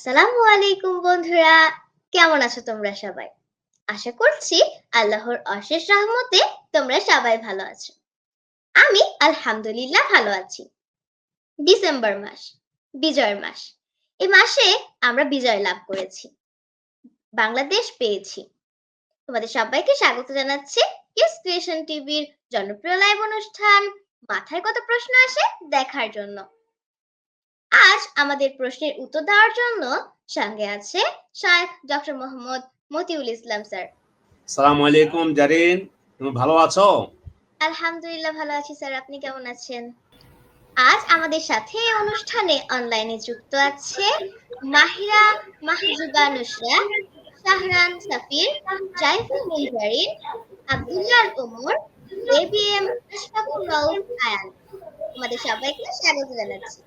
আসসালামু আলাইকুম বন্ধুরা। কেমন আছো তোমরা সবাই? আশা করছি আল্লাহর অশেষ রহমতে তোমরা সবাই ভালো আছো। আমি আলহামদুলিল্লাহ ভালো আছি। ডিসেম্বর মাস মাস। এই মাসে আমরা বিজয় লাভ করেছি। বাংলাদেশ পেয়েছি। তোমাদের সবাইকে স্বাগত জানাচ্ছি কিস ক্রিয়েশন টিভির জনপ্রিয় লাইভ অনুষ্ঠান। মাথায় কত প্রশ্ন আসে দেখার জন্য। আজ আমাদের প্রশ্নের উত্তর দেওয়ার জন্য সঙ্গে আছে শায়েখ ডক্টর মোহাম্মদ মতিউল ইসলাম স্যার। সালাম আলাইকুম জারিন। তুমি ভালো আছো? আলহামদুলিল্লাহ ভালো আছি স্যার। আপনি কেমন আছেন? আজ আমাদের সাথে অনুষ্ঠানে অনলাইনে যুক্ত আছে মাহিরা মাহজুবা নুসরা শাহরান সাফির জাইফুল মুনজারিন আব্দুল্লাহ ওমর এবিএম আশফাকুর রউফ আয়ান। আমাদের সবাইকে স্বাগত জানাচ্ছি।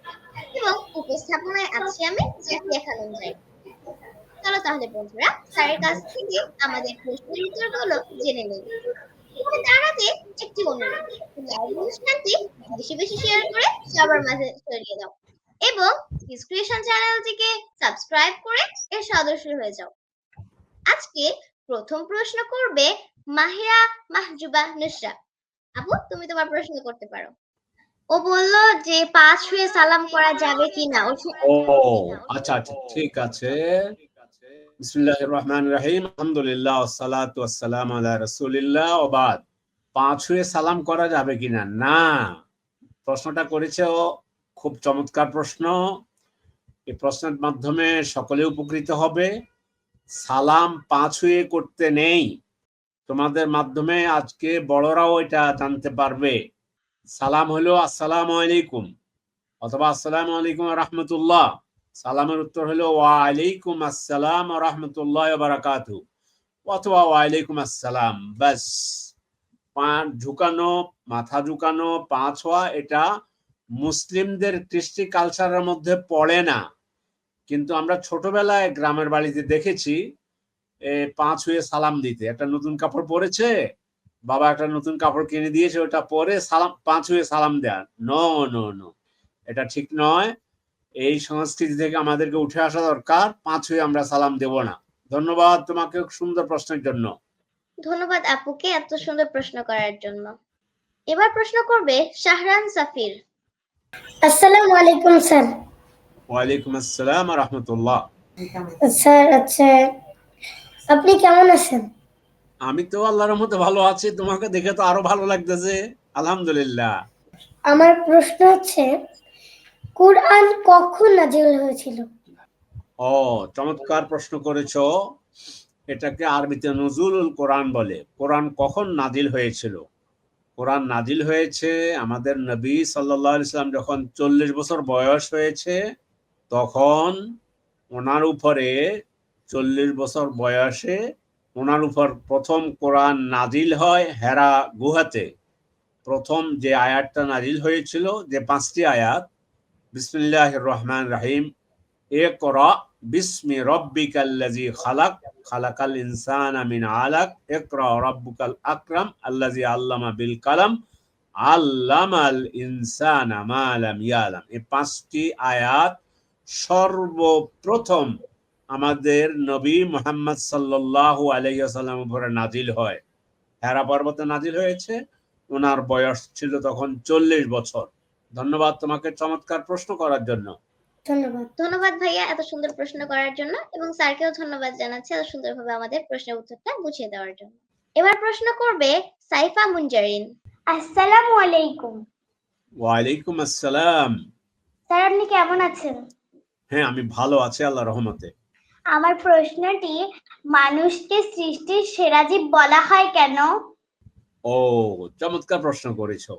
এবং উপস্থাপনায় আছি আমি জাকিয়া খানম জাই চলো তাহলে বন্ধুরা, স্যারের কাছ থেকে আমাদের প্রশ্নের উত্তরগুলো জেনে নেব তবে তার আগে একটি অনুরোধ। অনুষ্ঠানটি বেশি বেশি শেয়ার করে সবার মাঝে ছড়িয়ে দাও এবং ডিসক্রিপশন চ্যানেলটিকে সাবস্ক্রাইব করে এর সদস্য হয়ে যাও। আজকে প্রথম প্রশ্ন করবে মাহিরা মাহজুবা নুসরা আপু, তুমি তোমার প্রশ্ন করতে পারো। ও বলল যে পাঁচ হয়ে সালাম করা যাবে কিনা। ও আচ্ছা আচ্ছা ঠিক আছে। বিসমিল্লাহির রহিম, আলহামদুলিল্লাহ সালাম করা যাবে কিনা? না। প্রশ্নটা করেছে ও, খুব চমৎকার প্রশ্ন। এই প্রশ্নের মাধ্যমে সকলে উপকৃত হবে। সালাম পাঁচ হয়ে করতে নেই। তোমাদের মাধ্যমে আজকে বড়রাও এটা জানতে পারবে। সালাম হলো, আসসালামু আলাইকুম অথবা, আসসালামু আলাইকুম রহমতুল্লাহ সালামের উত্তর হলো, ওয়ালাইকুম আসসালাম রহমতুল্লাহ বারাকাতু অথবা, ওয়ালাইকুম আসসালাম ব্যাস। পা ঝুকানো, মাথা ঝুকানো, পা ছোঁয়া, এটা মুসলিমদের কৃষ্টি কালচারের মধ্যে পড়ে না। কিন্তু আমরা ছোটবেলায় গ্রামের বাড়িতে দেখেছি পাঁচ হয়ে সালাম দিতে। একটা নতুন কাপড় পরেছে বাবা একটা নতুন কাপড় কিনে দিয়েছে ওটা পরে সালাম পাঁচ হয়ে সালাম দেয়া। No no no. এটা ঠিক নয়। এই সংস্কৃতি থেকে আমাদেরকে উঠে আসা দরকার। পাঁচ হয়ে আমরা সালাম দেব না। ধন্যবাদ তোমাকে সুন্দর প্রশ্নের জন্য। ধন্যবাদ আপুকে এত সুন্দর প্রশ্ন করার জন্য। এবার প্রশ্ন করবে শাহরান সাফির। আসসালামু আলাইকুম স্যার। ওয়ালাইকুম আসসালাম রহমতুল্লাহ। স্যার আচ্ছা। আপনি কেমন আছেন? আমি তো আল্লাহর মতো ভালো আছি তোমাকে দেখে তো আরও ভালো লাগতেছে। আলহামদুলিল্লাহ। আমার প্রশ্ন হচ্ছে কুরআন কখন নাজিল হয়েছিল? ও চমৎকার প্রশ্ন করেছ। এটাকে আরবিতে নজরুল কোরআন বলে। কোরআন কখন নাজিল হয়েছিল? কোরআন নাজিল হয়েছে আমাদের নবী সাল্লাহ ইসলাম যখন চল্লিশ বছর বয়স হয়েছে তখন ওনার উপরে চল্লিশ বছর বয়সে ওনার উপর প্রথম কোরআন নাজিল হয় হেরা গুহাতে। প্রথম যে আয়াতটা নাজিল হয়েছিল, যে পাঁচটি আয়াত বিসমিল্লাহ রহমান রাহিম একরা বিসমি রব্বিকাল্লাজি খালাক, খালাকাল ইনসানা আমিন আলাক, ইকরা রাব্বুকাল আকরাম আল্লাজি আল্লামা বিল কালাম, আল্লামাল ইনসানা মা লাম ইয়ালাম। এই পাঁচটি আয়াত সর্বপ্রথম আমাদের নবী মোহাম্মদ সাল্লাল্লাহু আলাইহি ওয়াসাল্লাম উপরে নাজিল হয়। হেরা পর্বতে নাজিল হয়েছে। ওনার বয়স ছিল তখন চল্লিশ বছর। ধন্যবাদ তোমাকে চমৎকার প্রশ্ন করার জন্য। ধন্যবাদ। ধন্যবাদ ভাইয়া এত সুন্দর প্রশ্ন করার জন্য এবং স্যারকেও ধন্যবাদ জানাচ্ছি এত সুন্দরভাবে আমাদের প্রশ্নের উত্তরটা বুঝিয়ে দেওয়ার জন্য। এবার প্রশ্ন করবে সাইফা মুনজারিন। আসসালামু আলাইকুম। ওয়ালাইকুম আসসালাম। স্যার আপনি কেমন আছেন? হ্যাঁ আমি ভালো আছি আল্লাহ রহমতে। আমার প্রশ্নটি, মানুষকে সৃষ্টির সেরা জীব বলা হয় কেন? ও, চমৎকার প্রশ্ন করেছ।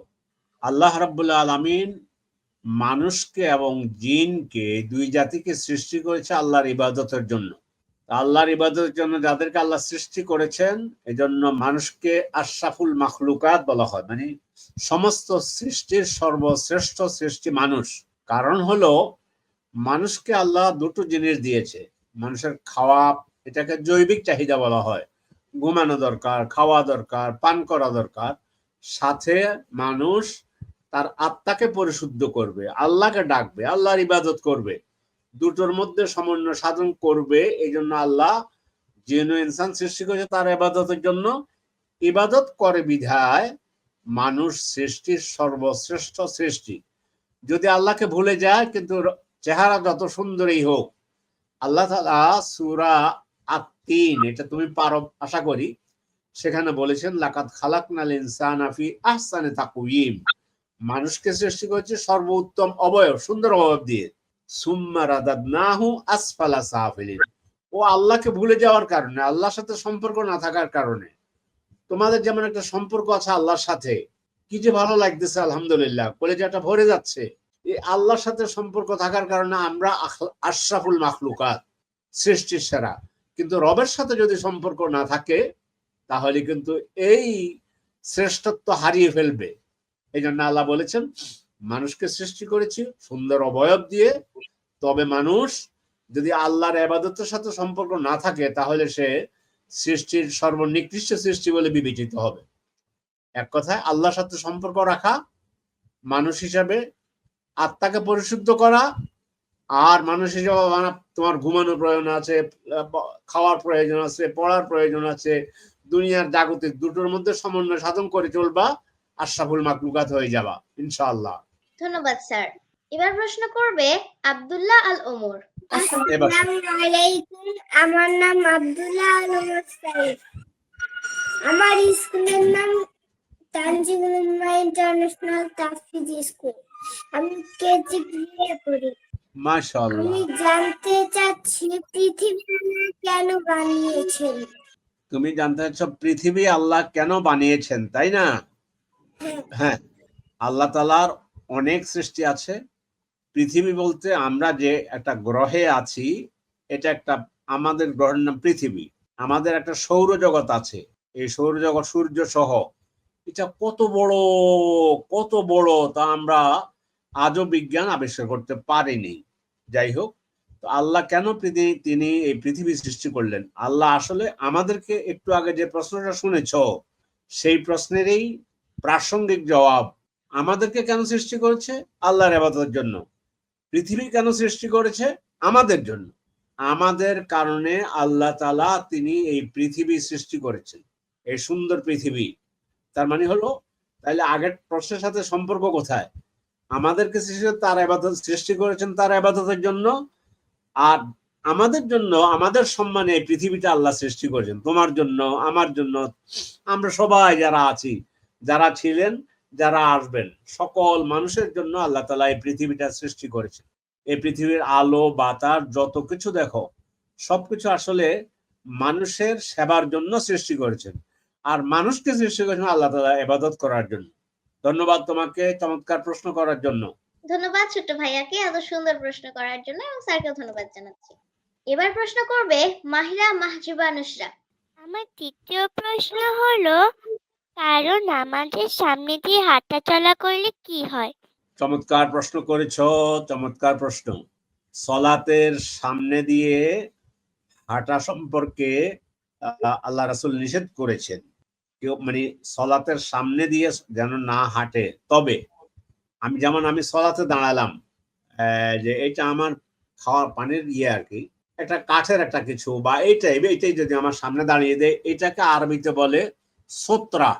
আল্লাহ রাব্বুল্লাহ আলামিন মানুষকে এবং জিনকে দুই জাতিকে সৃষ্টি করেছে আল্লাহর ইবাদতের জন্য। আল্লাহর ইবাদতের জন্য যাদেরকে আল্লাহ সৃষ্টি করেছেন, এজন্য মানুষকে আশরাফুল মাখলুকাত বলা হয়। মানে সমস্ত সৃষ্টির সর্বশ্রেষ্ঠ সৃষ্টি মানুষ। কারণ হলো, মানুষকে আল্লাহ দুটো জিনিস দিয়েছে। মানুষের খাওয়া, এটাকে জৈবিক চাহিদা বলা হয়। ঘুমানো দরকার, খাওয়া দরকার, পান করা দরকার। সাথে মানুষ তার আত্মাকে পরিশুদ্ধ করবে, আল্লাহকে ডাকবে, আল্লাহর ইবাদত করবে। দুটোর মধ্যে সমন্বয় সাধন করবে এই জন্য আল্লাহ যেন ইনসান সৃষ্টি করেছে তার ইবাদতের জন্য, ইবাদত করে বিধায় মানুষ সৃষ্টির সর্বশ্রেষ্ঠ সৃষ্টি। যদি আল্লাহকে ভুলে যায়, কিন্তু চেহারা যত সুন্দরই হোক। আল্লাহ তালা সুরা আত্মিন এটা তুমি পারো, আশা করি, সেখানে বলেছেন লাকাত খালাকনাল ইনসান আফি আহসানে তাকুইম মানুষকে সৃষ্টি করেছে সর্বোত্তম অবয়ব, সুন্দর অবয়ব দিয়ে। সুম্মা রাদাদনাহু আসফালা সাফিলিন। ও আল্লাহকে ভুলে যাওয়ার কারণে, আল্লাহর সাথে সম্পর্ক না থাকার কারণে। তোমাদের যেমন একটা সম্পর্ক আছে আল্লাহর সাথে, কি যে ভালো লাগতেছে, আলহামদুলিল্লাহ। কলেজাটা ভরে যাচ্ছে। আল্লাহর সাথে সম্পর্ক থাকার কারণে আমরা আশরাফুল মাখলুকাত, সৃষ্টির সেরা। কিন্তু রবের সাথে যদি সম্পর্ক না থাকে, তাহলে কিন্তু এই শ্রেষ্ঠত্ব হারিয়ে ফেলবে। এই জন্য আল্লাহ বলেছেন, মানুষকে সৃষ্টি করেছি সুন্দর অবয়ব দিয়ে। তবে মানুষ যদি আল্লাহর আবাদতের সাথে সম্পর্ক না থাকে, তাহলে সে সৃষ্টির সর্বনিকৃষ্ট সৃষ্টি বলে বিবেচিত হবে। এক কথায়, আল্লাহর সাথে সম্পর্ক রাখা মানুষ হিসাবে আত্মাকে পরিশুদ্ধ করা আর মানুষের হিসাবে বানা- তোমার ঘুমানোর প্রয়োজন আছে খাওয়ার প্রয়োজন আছে পড়ার প্রয়োজন আছে দুনিয়ার জাগতিক দুটোর মধ্যে সমন্বয় সাধন করে চলবা আশরাফুল মাকলুকাত হয়ে যাবা ইনশাআল্লাহ। ধন্যবাদ স্যার। এবার প্রশ্ন করবে আব্দুল্লাহ আল ওমর। আলাইকুম। আমার নাম আব্দুল্লাহ আলম সাইফ আমার স্কুলের নাম তানজিমুল ইন্টারন্যাশনাল তাফিজ স্কুল। আমি কেজি বিয়ে পড়ি মাশাআল্লাহ। আমি জানতে চাচ্ছি পৃথিবী কেন বানিয়েছেন? তুমি জানতে চাচ্ছ পৃথিবী আল্লাহ কেন বানিয়েছেন তাই না? হ্যাঁ। আল্লাহ তালার অনেক সৃষ্টি আছে। পৃথিবী বলতে আমরা যে একটা গ্রহে আছি এটা একটা আমাদের গ্রহের নাম পৃথিবী। আমাদের একটা সৌরজগৎ আছে। এই সৌরজগৎ সূর্য সহ। এটা কত বড় কত বড় তা আমরা আজও বিজ্ঞান আবিষ্কার করতে পারেনি। যাই হোক, তো আল্লাহ কেন পৃথিবী তিনি এই পৃথিবী সৃষ্টি করলেন? আল্লাহ আসলে আমাদেরকে একটু আগে যে প্রশ্নটা শুনেছ, সেই প্রশ্নেরই প্রাসঙ্গিক জবাব আমাদেরকে কেন সৃষ্টি করেছে? আল্লাহর আবাদতের জন্য। পৃথিবী কেন সৃষ্টি করেছে? আমাদের জন্য। আমাদের কারণে আল্লাহ তালা তিনি এই পৃথিবী সৃষ্টি করেছেন। এই সুন্দর পৃথিবী। তার মানে হলো তাহলে আগের প্রশ্নের সাথে সম্পর্ক কোথায়? আমাদেরকে সৃষ্টি তার আবাদত সৃষ্টি করেছেন তার আবাদতের জন্য। আর আমাদের জন্য, আমাদের সম্মানে এই পৃথিবীটা আল্লাহ সৃষ্টি করেছেন। তোমার জন্য, আমার জন্য, আমরা সবাই যারা আছি, যারা ছিলেন, যারা আসবেন, সকল মানুষের জন্য আল্লাহ তালা এই পৃথিবীটা সৃষ্টি করেছেন। এই পৃথিবীর আলো, বাতাস, যত কিছু দেখো, সবকিছু আসলে মানুষের সেবার জন্য সৃষ্টি করেছেন। আর মানুষকে সৃষ্টি করেছেন আল্লাহ তালা এবাদত করার জন্য। ধন্যবাদ তোমাকে চমৎকার প্রশ্ন করার জন্য। ধন্যবাদ ছোট্ট ভাইয়াকে এত সুন্দর প্রশ্ন করার জন্য এবং স্যারকেও ধন্যবাদ জানাচ্ছি। এবার প্রশ্ন করবে মাহিরা মাহজুবা নুসরা। আমার তৃতীয় প্রশ্ন হলো কারণ আমাদের সামনে দিয়ে হাঁটা চলা করলে কি হয়? চমৎকার প্রশ্ন করেছ চমৎকার প্রশ্ন। সলাতের সামনে দিয়ে হাঁটা সম্পর্কে আল্লাহ রাসূল নিষেধ করেছেন। কেউ মানে সলাতের সামনে দিয়ে যেন না হাঁটে। তবে আমি যেমন আমি সলাতে দাঁড়ালাম যে এটা আমার খাওয়ার পানির ইয়ে আর কি, একটা কাঠের একটা কিছু বা এইটাই এইটাই যদি আমার সামনে দাঁড়িয়ে দেয়, এটাকে আরবিতে বলে সোত্রা।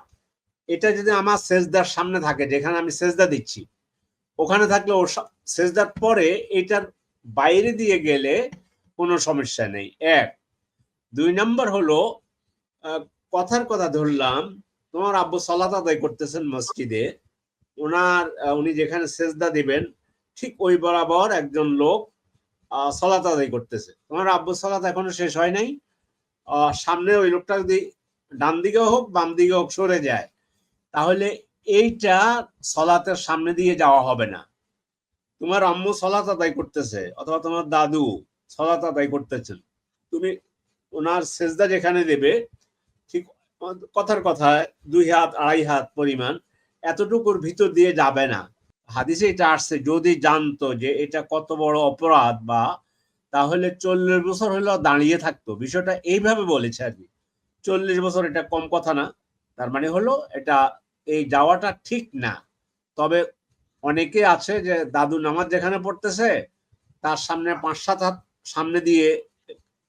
এটা যদি আমার সেজদার সামনে থাকে, যেখানে আমি সেজদা দিচ্ছি, ওখানে থাকলে ও সেজদার পরে এটার বাইরে দিয়ে গেলে কোনো সমস্যা নেই। এক। দুই নম্বর হলো কথার কথা ধরলাম, তোমার আব্বু সালাত আদায় করতেছেন মসজিদে। ওনার উনি যেখানে সেজদা দিবেন, ঠিক ওই বরাবর একজন লোক সালাত আদায় করতেছে। তোমার আব্বু সালাত এখনও শেষ হয় নাই। সামনে ওই লোকটা যদি ডান দিকে হোক, বাম দিকে হোক, সরে যায়, তাহলে এইটা সলাতের সামনে দিয়ে যাওয়া হবে না। তোমার আম্মু সলাত আদায় করতেছে, অথবা তোমার দাদু সলাত আদায় করতেছেন। তুমি ওনার সেজদা যেখানে দেবে কথার কথায় দুই হাত, আড়াই হাত পরিমাণ, এতটুকুর ভিতর দিয়ে যাবে না। হাদিসে এটা আসছে, যদি জানতো যে এটা কত বড় অপরাধ বা তাহলে চল্লিশ বছর হলেও দাঁড়িয়ে থাকতো। বিষয়টা এইভাবে বলেছে আর কি। চল্লিশ বছর এটা কম কথা না। তার মানে হলো এটা, এই যাওয়াটা ঠিক না। তবে অনেকে আছে যে দাদু নামাজ যেখানে পড়তেছে, তার সামনে পাঁচ, সাত হাত সামনে দিয়ে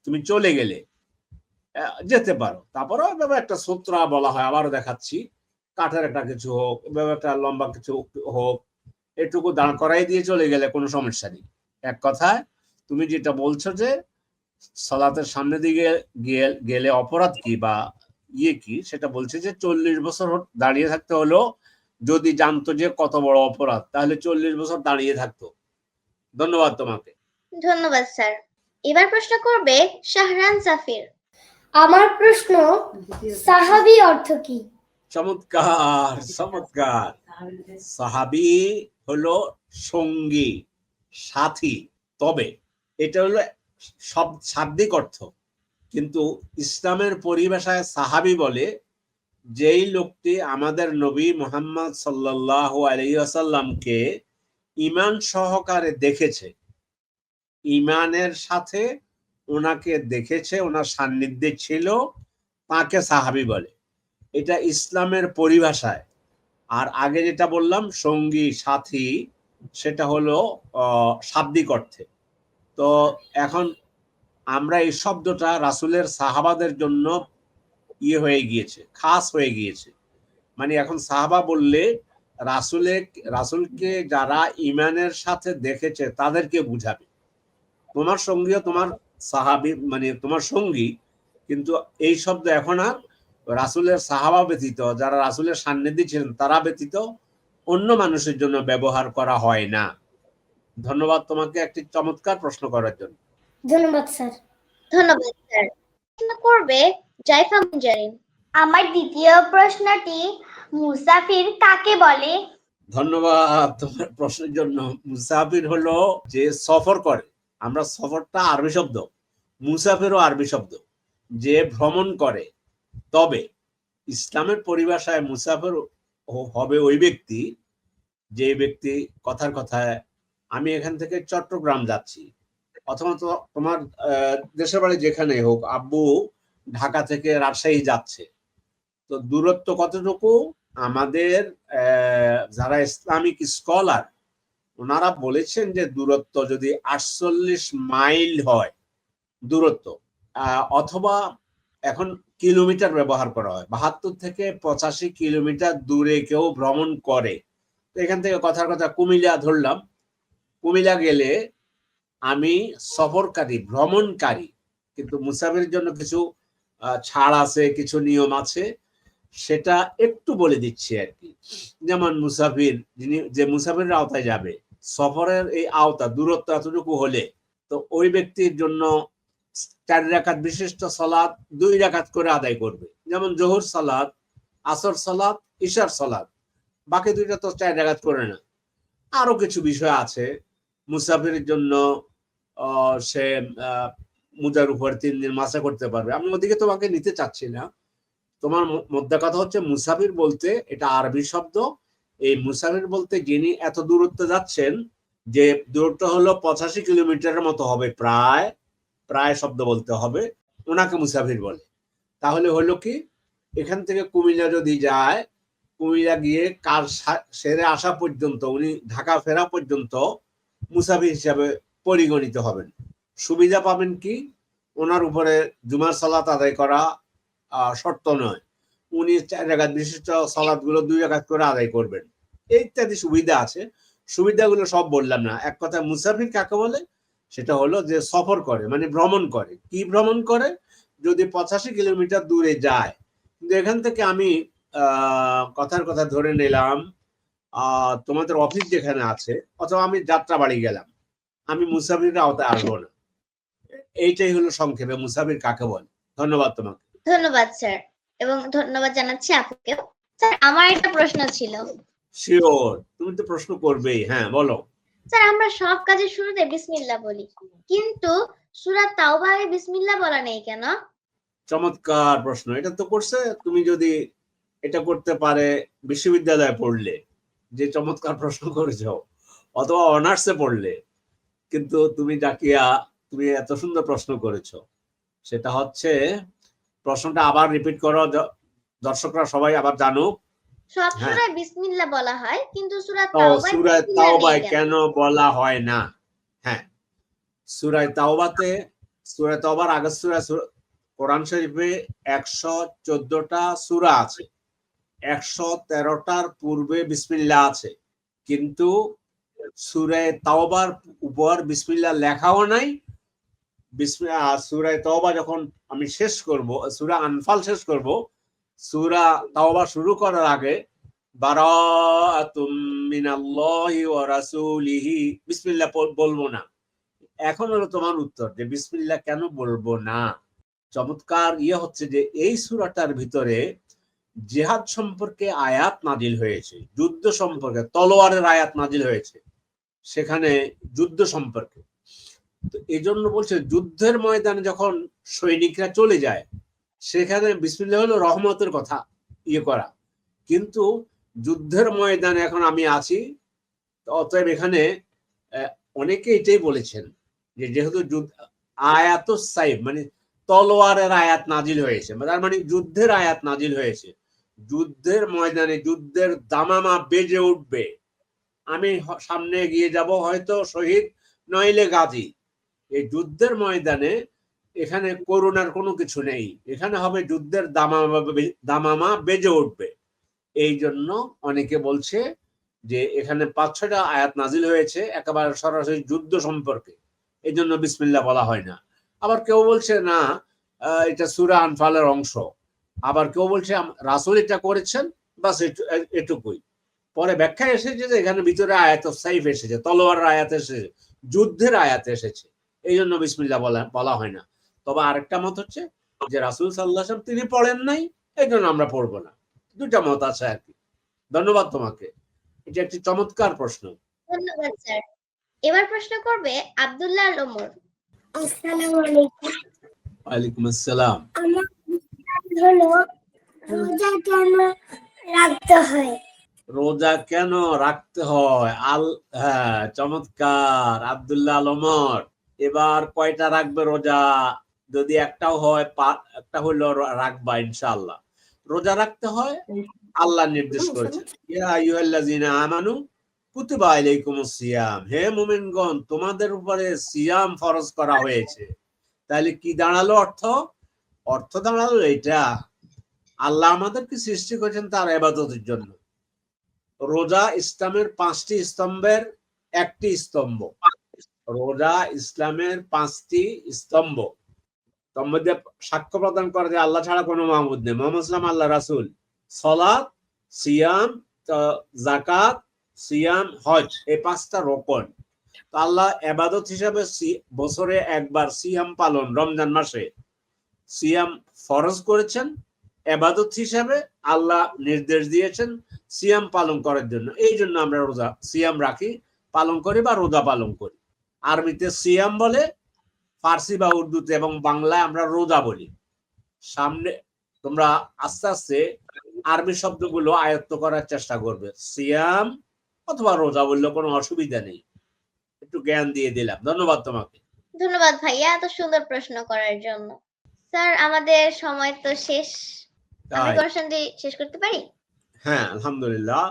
তুমি চলে গেলে। যেতে পারো। তারপরে এভাবে একটা সূত্রা বলা হয়, আবারও দেখাচ্ছি। কাঠের একটা কিছু হোক এভাবে একটা লম্বা কিছু হোক, এটুকু দাঁড় করাই দিয়ে চলে গেলে কোনো সমস্যা নেই। এক কথায়, তুমি যেটা বলছো যে, সলাতের সামনে দিকে গেলে অপরাধ কি বা ইয়ে কি, সেটা বলছে যে, চল্লিশ বছর দাঁড়িয়ে থাকতে হলো। যদি জানতো যে কত বড় অপরাধ, তাহলে চল্লিশ বছর দাঁড়িয়ে থাকতো। ধন্যবাদ তোমাকে। ধন্যবাদ, স্যার। এবার প্রশ্ন করবে শাহরান জাফির। আমার প্রশ্ন, সাহাবি অর্থ কি? চমৎকার চমৎকার। সাহাবি হলো সঙ্গী, সাথী। তবে এটা হলো সব শাব্দিক অর্থ। কিন্তু ইসলামের পরিভাষায় সাহাবি বলে, যেই লোকটি আমাদের নবী মোহাম্মদ সাল্লাহ আলাইসাল্লামকে ইমান সহকারে দেখেছে ইমানের সাথে ওনাকে দেখেছে, ওনার সান্নিধ্যে ছিল, তাকে সাহাবি বলে। এটা ইসলামের পরিভাষায়। আর আগে যেটা বললাম, সঙ্গী, সাথী, সেটা হলো শাব্দিক অর্থে। তো এখন আমরা এই শব্দটা রাসুলের সাহাবাদের জন্য ইয়ে হয়ে গিয়েছে, খাস হয়ে গিয়েছে। মানে এখন সাহাবা বললে, রাসুলে, রাসুলকে যারা ইমানের সাথে দেখেছে, তাদেরকে বুঝাবে। তোমার সঙ্গীও তোমার সাহাবি মানে তোমার সঙ্গী কিন্তু এই শব্দ এখন আর রাসুলের সাহাবা ব্যতীত যারা রাসুলের সান্নিধ্যে ছিলেন তারা ব্যতীত অন্য মানুষের জন্য ব্যবহার করা হয় না। ধন্যবাদ তোমাকে একটি চমৎকার প্রশ্ন করার জন্য। ধন্যবাদ স্যার। ধন্যবাদ স্যার। করবে জাইফা মুজারিন আমার দ্বিতীয় প্রশ্নটি মুসাফির কাকে বলে? ধন্যবাদ তোমার প্রশ্নের জন্য। মুসাফির হলো যে সফর করে। আমরা সফরটা আরবি শব্দ। মুসাফিরও আরবি শব্দ। যে ভ্রমণ করে, তবে ইসলামের পরিভাষায় মুসাফের হবে ওই ব্যক্তি, যে ব্যক্তি কথার কথায়, আমি এখান থেকে চট্টগ্রাম যাচ্ছি। অথবা তোমার দেশের বাড়ি যেখানে হোক, আব্বু ঢাকা থেকে রাজশাহী যাচ্ছে। তো দূরত্ব কতটুকু? আমাদের যারা ইসলামিক স্কলার, ওনারা বলেছেন যে দূরত্ব যদি আটচল্লিশ মাইল হয় দূরত্ব। অথবা এখন কিলোমিটার ব্যবহার করা হয়। বাহাত্তর থেকে পঁচাশি কিলোমিটার দূরে কেউ ভ্রমণ করে। তো এখান থেকে কথার কথা কুমিল্লা ধরলাম। কুমিল্লা গেলে আমি সফরকারী, ভ্রমণকারী। কিন্তু মুসাফিরের জন্য কিছু ছাড় আছে, কিছু নিয়ম আছে। সেটা একটু বলে দিচ্ছি আর কি। যেমন মুসাফির, যিনি, যে মুসাফিরের আওতায় যাবে, সফরের এই আওতা দূরত্ব এতটুকু হলে, তো ওই ব্যক্তির জন্য চার রাকাত বিশিষ্ট সলাদ দুই রাকাত করে আদায় করবে। যেমন জোহর সালাদ আসর সালাদ ইশার সালাদ বাকি দুইটা তো চার রাকাত করে না। আরও কিছু বিষয় আছে। মুসাফিরের জন্য সে মুজার উপর তিন দিন মাসা করতে পারবে। আমি ওদিকে তোমাকে নিতে চাচ্ছি না। তোমার মধ্যে কথা হচ্ছে মুসাফির বলতে এটা আরবি শব্দ। এই মুসাফির বলতে যিনি এত দূরত্বে যাচ্ছেন, যে দূরত্ব হলো পঁচাশি কিলোমিটারের মতো হবে প্রায়। প্রায় শব্দ বলতে হবে। ওনাকে মুসাফির বলে। তাহলে হলো কি, এখান থেকে কুমিল্লা যদি যায়, কুমিল্লা গিয়ে কার সেরে আসা পর্যন্ত, উনি ঢাকা ফেরা পর্যন্ত মুসাফির হিসাবে পরিগণিত হবেন। সুবিধা পাবেন কি, ওনার উপরে জুমার সালাত আদায় করা শর্ত নয়। উনি চার জায়গায় বিশিষ্ট সালাদগুলো দুই জায়গা করে আদায় করবেন। ইত্যাদি সুবিধা আছে। সুবিধাগুলো সব বললাম না। এক কথা মুসাফির কাকে বলে? সেটা হলো যে সফর করে মানে ভ্রমণ করে। কি ভ্রমণ করে? যদি পঁচাশি কিলোমিটার দূরে যায় কিন্তু এখান থেকে আমি কথার কথা ধরে নিলাম তোমাদের অফিস যেখানে আছে অথবা আমি যাত্রা বাড়ি গেলাম আমি মুসাফিরের আওতায় আসব না। এইটাই হলো সংক্ষেপে মুসাফির কাকে বলে? ধন্যবাদ তোমাকে। ধন্যবাদ স্যার। এবং ধন্যবাদ জানাচ্ছি আপুকেও স্যার আমার একটা প্রশ্ন ছিল। শিওর তুমি তো প্রশ্ন করবেই। হ্যাঁ বলো। স্যার, আমরা সব কাজের শুরুতে বিসমিল্লাহ বলি। কিন্তু সূরা তাওবা আগে বিসমিল্লাহ বলা নেই কেন? চমৎকার প্রশ্ন। এটা তো করছে, তুমি যদি এটা করতে পারে বিশ্ববিদ্যালয়ে পড়লে, যে চমৎকার প্রশ্ন করেছ, অথবা অনার্সে পড়লে, কিন্তু তুমি জাকিয়া, তুমি এত সুন্দর প্রশ্ন করেছ। সেটা হচ্ছে, প্রশ্নটা আবার রিপিট করো দর্শকরা সবাই আবার জানুক। সব হ্যাঁ। বিসমিল্লাহ বলা হয় কিন্তু সূরা তাওবায় কেন? বলা হয় না? হ্যাঁ। তাওবাতে তাওবার সুরা কোরআন শরীফে সুরা আছে। পূর্বে বিসমিল্লা আছে। কিন্তু সুরায় তাওবার উপর বিসমিল্লা লেখাও নাই। বিসমি- আহ, সুরায় তাওবা যখন আমি শেষ করব সুরা আনফাল শেষ করব সুরা তাওবা শুরু করার আগে বল- বলব না। এখন হলো তোমার উত্তর যে বিসমিল্লাহ কেন বলব না? চমৎকার ইয়ে হচ্ছে যে এই সূরাটার ভিতরে জেহাদ সম্পর্কে আয়াত নাজিল হয়েছে, যুদ্ধ সম্পর্কে, তলোয়ারের আয়াত নাজিল হয়েছে, সেখানে যুদ্ধ সম্পর্কে। তো এই জন্য বলছে, যুদ্ধের ময়দানে যখন সৈনিকরা চলে যায় সেখানে বিসমিল্লাহ হলো রহমতের কথা ইয়ে করা। কিন্তু যুদ্ধের ময়দানে এখন আমি আছি অতএব এখানে অনেকে এটাই বলেছেন যে যেহেতু আয়াত সাইব মানে তলোয়ারের আয়াত নাজিল হয়েছে, তার মানে যুদ্ধের আয়াত নাজিল হয়েছে। যুদ্ধের ময়দানে যুদ্ধের দামামা বেজে উঠবে। আমি সামনে এগিয়ে যাব হয়তো শহীদ, নইলে গাজী। এই যুদ্ধের ময়দানে এখানে করুণার কোনো কিছু নেই। এখানে হবে যুদ্ধের দামামা দামামা বেজে উঠবে। এই জন্য অনেকে বলছে যে এখানে পাঁচ, ছয়টা আয়াত নাজিল হয়েছে একেবারে সরাসরি যুদ্ধ সম্পর্কে। এই জন্য বিসমিল্লা বলা হয় না। আবার কেউ বলছে, না এটা সুরা আনফালের অংশ। আবার কেউ বলছে রাসুল এটা করেছেন, বাস এটুকুই। পরে ব্যাখ্যা এসেছে যে এখানে ভিতরে আয়াত সাইফ এসেছে তলোয়ার আয়াত এসেছে, যুদ্ধের আয়াত এসেছে। এই জন্য বিসমিল্লা বলা বলা হয় না। তবে আরেকটা মত হচ্ছে যে রাসূল সাল্লাহ তিনি পড়েন নাই এই জন্য আমরা পড়ব না। দুটা মত আছে আর কি। ধন্যবাদ তোমাকে। এটা একটি চমৎকার প্রশ্ন। ধন্যবাদ স্যার। এবার প্রশ্ন করবে আব্দুল্লাহ আল ওমর। আসসালামু আলাইকুম। ওয়ালাইকুম আসসালাম। আমার হলো রোজা কেন রাখতে হয়? রোজা কেন রাখতে হয়? আল হ্যাঁ চমৎকার। আব্দুল্লাহ আলমর এবার কয়টা রাখবে রোজা? যদি একটাও হয় একটা হইল রা- রাখবা ইনশাআল্লাহ। রোজা রাখতে হয় আল্লাহ নির্দেশ করেছেন। ইয়া আইয়ুহাল্লাযিনা আমানু কুতিবা আলাইকুমুস সিয়াম। হে মুমিনগণ তোমাদের উপরে সিয়াম ফরজ করা হয়েছে। তাহলে কি দাঁড়াল অর্থ? অর্থ দাঁড়াল এটা আল্লাহ আমাদেরকে সৃষ্টি করেছেন তার ইবাদতের জন্য। রোজা ইসলামের পাঁচটি স্তম্ভের একটি স্তম্ভ। রোজা ইসলামের পাঁচটি স্তম্ভ। তার মধ্যে সাক্ষ্য প্রদান করে যে আল্লাহ ছাড়া কোনো মাহমুদ নেই। মোহাম্মদ ইসলাম আল্লাহ রাসুল। সলাদ সিয়াম জাকাত সিয়াম, হজ, এই পাঁচটা রোকন। তো আল্লাহ এবাদত হিসাবে বছরে একবার সিয়াম পালন, রমজান মাসে সিয়াম ফরজ করেছেন। এবাদত হিসাবে আল্লাহ নির্দেশ দিয়েছেন সিয়াম পালন করার জন্য। এই জন্য আমরা রোজা, সিয়াম রাখি, পালন করি বা রোজা পালন করি। আরবিতে সিয়াম বলে ফার্সি বা উর্দুতে এবং বাংলায় আমরা রোজা বলি। সামনে তোমরা আস্তে আস্তে আরবি শব্দগুলো আয়ত্ত করার চেষ্টা করবে। সিয়াম অথবা রোজা বললে কোনো অসুবিধা নেই। একটু জ্ঞান দিয়ে দিলাম। ধন্যবাদ তোমাকে। ধন্যবাদ ভাইয়া এত সুন্দর প্রশ্ন করার জন্য। স্যার আমাদের সময় তো শেষ। আমি তাই। কোশ্চেনটি শেষ করতে পারি? হ্যাঁ আলহামদুলিল্লাহ।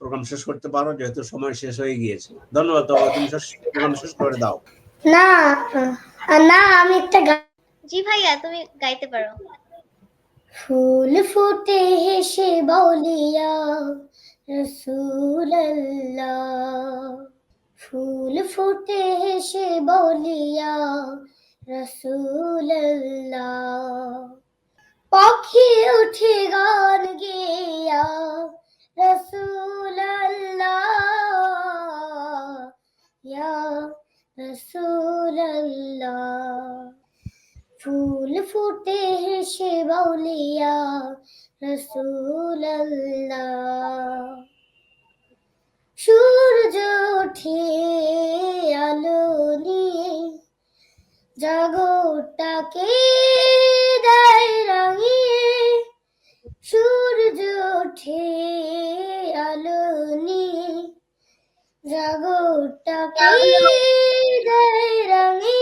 প্রোগ্রাম শেষ করতে পারো যেহেতু সময় শেষ হয়ে গিয়েছে। ধন্যবাদ তোমাকে। তুমি প্রোগ্রাম শেষ করে দাও। না না আমি একটা জি ভাইয়া তুমি গাইতে পারো। ফুল ফুটে হেসে বলিয়া রসুল ফুল ফুটে হেসে বলিয়া রসুল পাখি উঠে গান গেয়া ফুল ফুটে হেসে বলিয়া রসুল সূর্য ওঠে আলো নিয়ে জগৎটাকে দেয় রাঙিয়ে, সূর্য ওঠে আলো নিয়ে জগৎটাকে দেয় রাঙিয়ে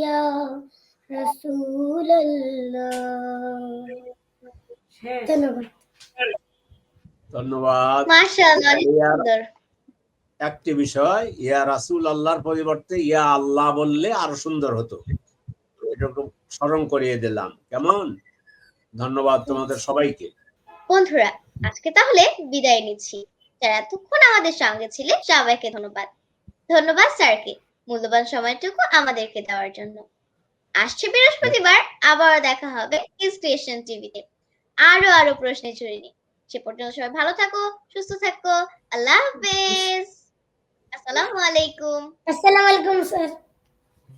ইয়া রসুল্লাহ ধন্যবাদ। ধন্যবাদ। মাশাআল্লাহ অনেক ইয়ার সুন্দর। একটি বিষয় ইয়া রাসূল আল্লাহর পরিবর্তে ইয়া আল্লাহ বললে আরও সুন্দর হতো। এটুকু স্মরণ করিয়ে দিলাম। কেমন? ধন্যবাদ তোমাদের সবাইকে। বন্ধুরা আজকে তাহলে বিদায় নিচ্ছি। যারা এতক্ষণ আমাদের সঙ্গে ছিলেন সবাইকে ধন্যবাদ। ধন্যবাদ স্যারকে মূল্যবান সময়টুকু আমাদেরকে দেওয়ার জন্য। আসছে বৃহস্পতিবার আবার দেখা হবে স্টেশন টিভিতে আরও আরও প্রশ্নে ছড়ি নিয়ে। সে পর্যন্ত সবাই ভালো থাকো সুস্থ থাকো। আল্লাহ হাফেজ। আসসালামু আলাইকুম। আসসালামু আলাইকুম স্যার।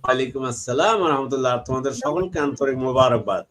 ওয়ালাইকুম আসসালাম রহমতুল্লাহ। তোমাদের সকলকে আন্তরিক মোবারকবাদ।